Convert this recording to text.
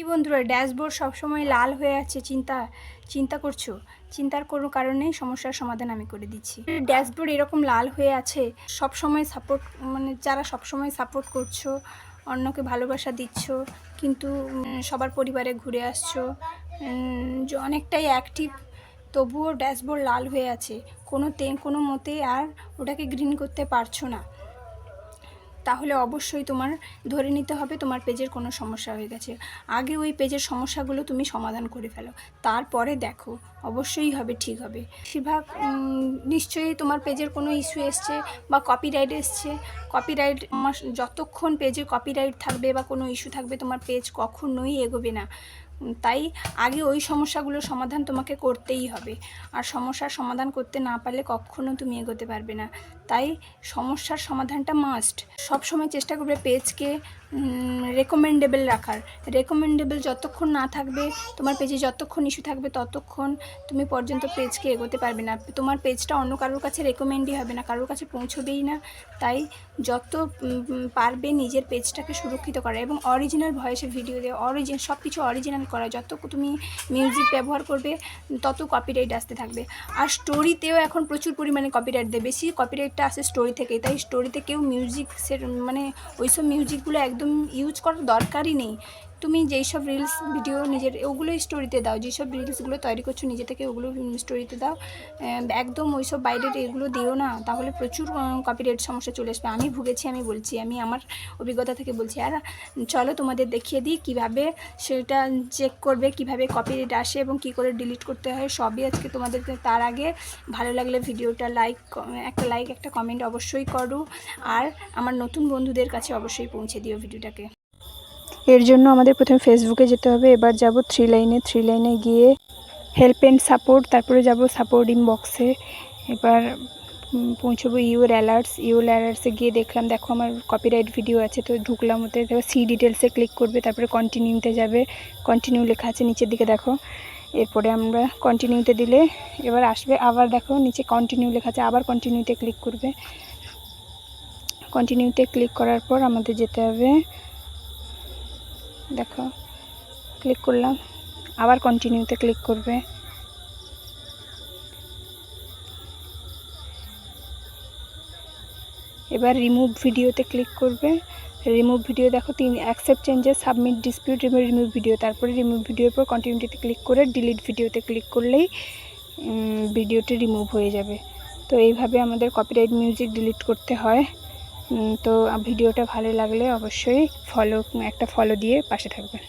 কি বন্ধুরা, ড্যাশবোর্ড সবসময় লাল হয়ে আছে, চিন্তা চিন্তা করছ? চিন্তার কোনো কারণে সমস্যার সমাধান আমি করে দিচ্ছি। ড্যাশবোর্ড এরকম লাল হয়ে আছে সব সময় সাপোর্ট মানে যারা সব সময় সাপোর্ট করছ, অন্যকে ভালোবাসা দিচ্ছ, কিন্তু সবার পরিবারে ঘুরে আসছো অনেকটাই অ্যাক্টিভ তবুও ড্যাশবোর্ড লাল হয়ে আছে। কোনো তে, কোনো মতে আর ওটাকে গ্রিন করতে পারছ না। তাহলে অবশ্যই তোমার ধরে নিতে হবে তোমার পেজের কোনো সমস্যা হয়ে গেছে। আগে ওই পেজের সমস্যাগুলো তুমি সমাধান করে ফেলো। তারপরে দেখো, অবশ্যই হবে, ঠিক হবে। বেশিরভাগ নিশ্চয়ই তোমার পেজের কোনো ইস্যু এসছে বা কপিরাইট এসছে। কপিরাইট যতক্ষণ পেজে কপিরাইট থাকবে বা কোনো ইস্যু থাকবে, তোমার পেজ কখনোই এগোবে না। তাই আগে ওই সমস্যাগুলোর সমাধান তোমাকে করতেই হবে। আর সমস্যার সমাধান করতে না পারলে কখনো তুমি এগোতে পারবে না। তাই সমস্যার সমাধানটা মাস্ট সবসময় চেষ্টা করবে পেজকে রেকমেন্ডেবল রাখার। রেকমেন্ডেবল যতক্ষণ না থাকবে, তোমার পেজে যতক্ষণ ইস্যু থাকবে ততক্ষণ তুমি পর্যন্ত পেজকে এগোতে পারবে না। তোমার পেজটা অন্য কারোর কাছে রেকমেন্ডই হবে না, কারোর কাছে পৌঁছবেই না। তাই যত পারবে নিজের পেজটাকে সুরক্ষিত করা এবং অরিজিনাল ভয়েসে ভিডিও দেওয়া অরিজিন সব কিছু অরিজিনাল করা যত তুমি মিউজিক ব্যবহার করবে, তত কপিরাইট আসতে থাকবে। আর স্টোরিতেও এখন প্রচুর পরিমাণে কপিরাইট দেয়। বেশি কপিরাইটটা আসে স্টোরি থেকে তাই স্টোরিতে কেউ মিউজিক মানে ওইসব মিউজিকগুলো একদম ইউজ করার দরকারই নেই। তুমি যেই সব রিলস ভিডিও নিজের, ওগুলোই স্টোরিতে দাও। যেসব রিলসগুলো তৈরি করছ নিজে থেকে ওগুলো স্টোরিতে দাও। একদম ওই সব বাইরের এগুলো দিও না, তাহলে প্রচুর কপিরাইট সমস্যা চলে আসবে। আমি ভুগেছি, আমি বলছি, আমি আমার অভিজ্ঞতা থেকে বলছি। আর চলো তোমাদের দেখিয়ে দিই কীভাবে সেটা চেক করবে, কীভাবে কপিরাইট আসে এবং কি করে ডিলিট করতে হয়। সবই আজকে তোমাদেরকে, তার আগে ভালো লাগলে ভিডিওটা লাইক একটা লাইক একটা কমেন্ট অবশ্যই করো। আর আমার নতুন বন্ধুদের কাছে অবশ্যই পৌঁছে দিও ভিডিওটাকে। এর জন্য আমাদের প্রথমে ফেসবুকে যেতে হবে। এবার যাব থ্রি লাইনে থ্রি লাইনে গিয়ে হেল্প অ্যান্ড সাপোর্ট তারপরে যাব সাপোর্ট ইনবক্সে এবার পৌঁছবো ইউর অ্যালার্টস ইউর অ্যালার্টসে গিয়ে দেখলাম, দেখো আমার কপিরাইট ভিডিও আছে, তো ঢুকলাম ওতে। দেখো সি ডিটেলসে ক্লিক করবে, তারপরে কন্টিনিউতে যাবে। কন্টিনিউ লেখা আছে নিচের দিকে, দেখো। এরপরে আমরা কন্টিনিউতে দিলে এবার আসবে আবার, দেখো, নিচে কন্টিনিউ লেখা আছে, আবার কন্টিনিউতে ক্লিক করবে। কন্টিনিউতে ক্লিক করার পর আমাদের যেতে হবে দেখো ক্লিক করলাম। আবার কন্টিনিউতে ক্লিক করবে। এবার রিমুভ ভিডিওতে ক্লিক করবে। রিমুভ ভিডিও দেখো, তিন accept changes submit dispute remove remove video তারপরে রিমুভ ভিডিওর পর কন্টিনিউটিতে ক্লিক করে ডিলিট ভিডিওতে ক্লিক করলেই ভিডিওটি রিমুভ হয়ে যাবে। তো এইভাবে আমাদের কপিরাইট মিউজিক ডিলিট করতে হয়। তো ভিডিওটা ভালো লাগলে অবশ্যই ফলো একটা ফলো দিয়ে পাশে থাকবেন।